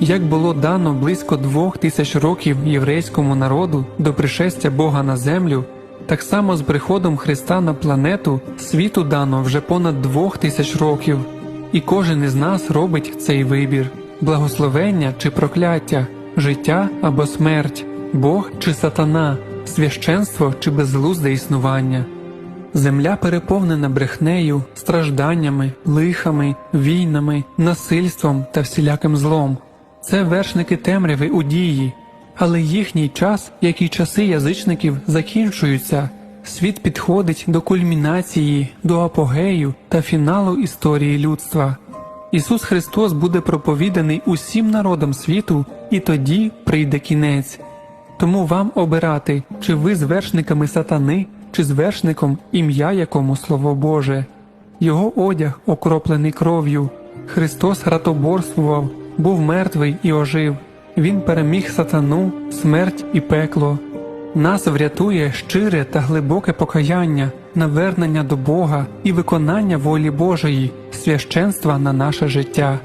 Як було дано близько двох тисяч років єврейському народу до пришестя Бога на землю, так само з приходом Христа на планету світу дано вже понад двох тисяч років, і кожен із нас робить цей вибір: благословення чи прокляття, життя або смерть, Бог чи сатана, священство чи безглузде існування. Земля переповнена брехнею, стражданнями, лихами, війнами, насильством та всіляким злом. Це вершники темряви у дії, але їхній час, як і часи язичників, закінчуються. Світ підходить до кульмінації, до апогею та фіналу історії людства. Ісус Христос буде проповіданий усім народам світу, і тоді прийде кінець. Тому вам обирати, чи ви з вершниками сатани, чи з вершником, ім'я якому Слово Боже. Його одяг окроплений кров'ю. Христос ратоборствував, був мертвий і ожив. Він переміг сатану, смерть і пекло. Нас врятує щире та глибоке покаяння, навернення до Бога і виконання волі Божої, священства на наше життя.